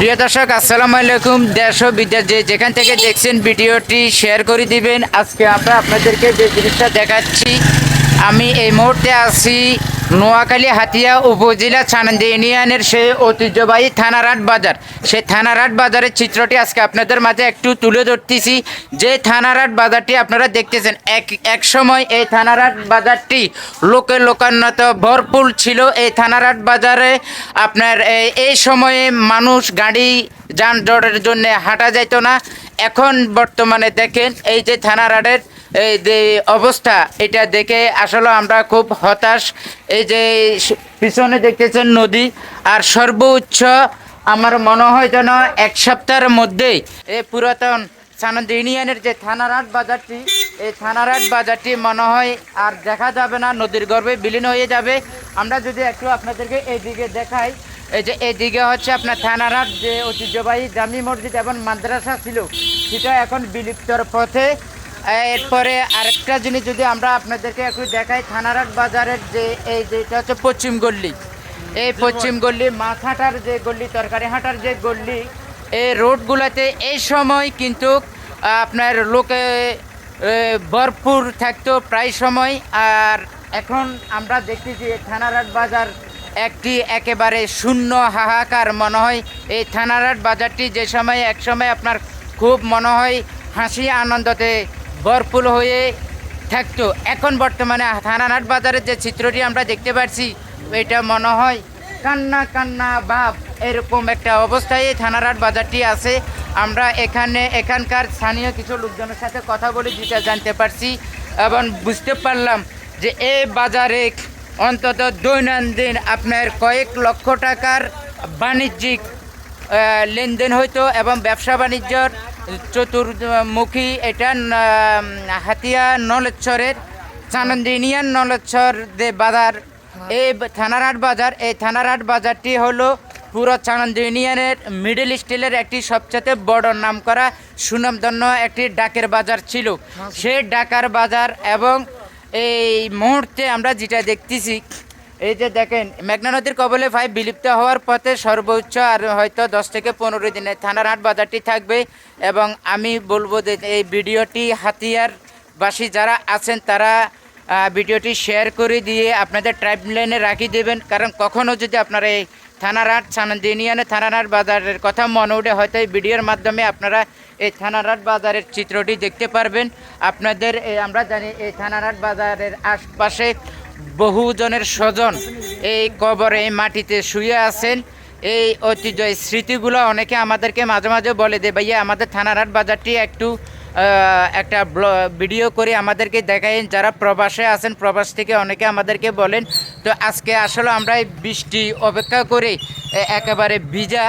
প্রিয় দর্শক, আসসালামু আলাইকুম। দেশ ও বিদেশ যে যেখান থেকে দেখছেন ভিডিওটি শেয়ার করে দিবেন। আজকে আমরা আপনাদেরকে যে জিনিসটা দেখাচ্ছি, আমি এই মুহূর্তে আছি নোয়াখালী, হাতিয়া উপজেলা চানন্দি ইউনিয়নের সেই ঐতিহ্যবাহী থানারাট বাজার। সেই থানারাট বাজারের চিত্রটি আজকে আপনাদের মাঝে একটু তুলে ধরতেছি। যে থানারাট বাজারটি আপনারা দেখতেছেন, এক এক সময় এই থানারাট বাজারটি লোকে লোকান্নত ভরপুর ছিল। এই থানারাট বাজারে আপনার এই- সময়ে মানুষ গাড়ি যানজটের জন্য হাঁটা যেত না। এখন বর্তমানে দেখেন, এই যে থানারাটের এই যে অবস্থা, এটা দেখে আসলে আমরা খুব হতাশ। এই যে পিছনে দেখতেছেন নদী, আর সর্বোচ্চ আমার মনে হয় যেন এক সপ্তাহের মধ্যেই এই পুরাতন সানন্দ ইউনিয়নের যে থানারাট বাজারটি, এই থানারাট বাজারটি মনে হয় আর দেখা যাবে না, নদীর গর্ভে বিলীন হয়ে যাবে। আমরা যদি একটু আপনাদেরকে এইদিকে দেখাই, এই যে এইদিকে হচ্ছে আপনার থানারাট যে ঐতিহ্যবাহী জামি মসজিদ এবং মাদ্রাসা ছিল, সেটা এখন বিলুপ্তর পথে এরপরে আরেকটা জিনিস যদি আমরা আপনাদেরকে একটু দেখাই থানারাট বাজারের যে এই যেটা হচ্ছে পশ্চিম গল্লি। এই পশ্চিম গল্লি মাছ হাঁটার যে গল্লি তরকারি হাঁটার যে গল্লি এই রোডগুলোতে এই সময় কিন্তু আপনার লোকে ভরপুর থাকতো প্রায় সময়। আর এখন আমরা দেখতেছি থানারাট বাজার একটি একেবারে শূন্য হাহাকার মনে হয়। এই থানারাট বাজারটি যে সময় এক সময় আপনার খুব মনে হয় হাসি আনন্দতে ভরপুর হয়ে থাকতো। এখন বর্তমানে থানানাট বাজারের যে চিত্রটি আমরা দেখতে পাচ্ছি এটা মনে হয় কান্না কান্না ভাব এরকম একটা অবস্থায় এই থানারাট বাজারটি আছে। আমরা এখানে এখানকার স্থানীয় কিছু লোকজনের সাথে কথা বলে যেটা জানতে পারছি এবং বুঝতে পারলাম যে এই বাজারে অন্তত দৈনন্দিন আপনার কয়েক লক্ষ টাকার বাণিজ্যিক লেনদেন হইতো এবং ব্যবসা বাণিজ্যর চতুর্মুখী এটা হাতিয়া নলেশ্বরের, চানন্দ ইউনিয়ন নলেশ্বর যে বাজার। এই থানারহাট বাজার, এই থানারহাট বাজারটি হলো পুরো চানন্দ ইউনিয়নের মিডল স্টিলের একটি সবচেয়ে বড় নাম করা সুনামধন্য একটি ডাকের বাজার ছিল। সেই ডাকার বাজার এবং এই মুহূর্তে আমরা যেটা দেখতেছি এই যে দেখেন, মেঘনা নদীর কবলে ভাই বিলুপ্ত হওয়ার পথে সর্বোচ্চ আর হয়তো দশ থেকে পনেরো দিনে থানারহাট বাজারটি থাকবে এবং আমি বলব যে এই ভিডিওটি হাতিয়ার বাসী যারা আছেন তারা ভিডিওটি শেয়ার করে দিয়ে আপনাদের ট্রাইব লাইনে রাখি দেবেন। কারণ কখনও যদি আপনারা এই থানারহাট সানন্দ ইউনিয়নে থানারহাট বাজারের কথা মনে উঠে হয়তো এই ভিডিওর মাধ্যমে আপনারা এই থানারহাট বাজারের চিত্রটি দেখতে পারবেন। আপনাদের আমরা জানি এই থানারহাট বাজারের আশপাশে বহুজনের স্বজন এই কবরে, এই মাটিতে শুয়ে আছেন। এই ঐতিহ্য স্মৃতিগুলো অনেকে আমাদেরকে মাঝে মাঝে বলে দে ভাইয়া, আমাদের থানারহাট বাজারটি একটু একটা ভিডিও করে আমাদেরকে দেখায় যারা প্রবাসে আছেন, প্রবাস থেকে অনেকে আমাদেরকে বলেন, তো আজকে আসলে আমরা এই বৃষ্টি অপেক্ষা করে একেবারে ভিজা।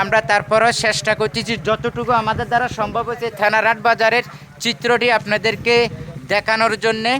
আমরা তারপরও চেষ্টা করতেছি যতটুকু আমাদের দ্বারা সম্ভব হয়েছে থানারহাট বাজারের চিত্রটি আপনাদেরকে দেখানোর জন্যে।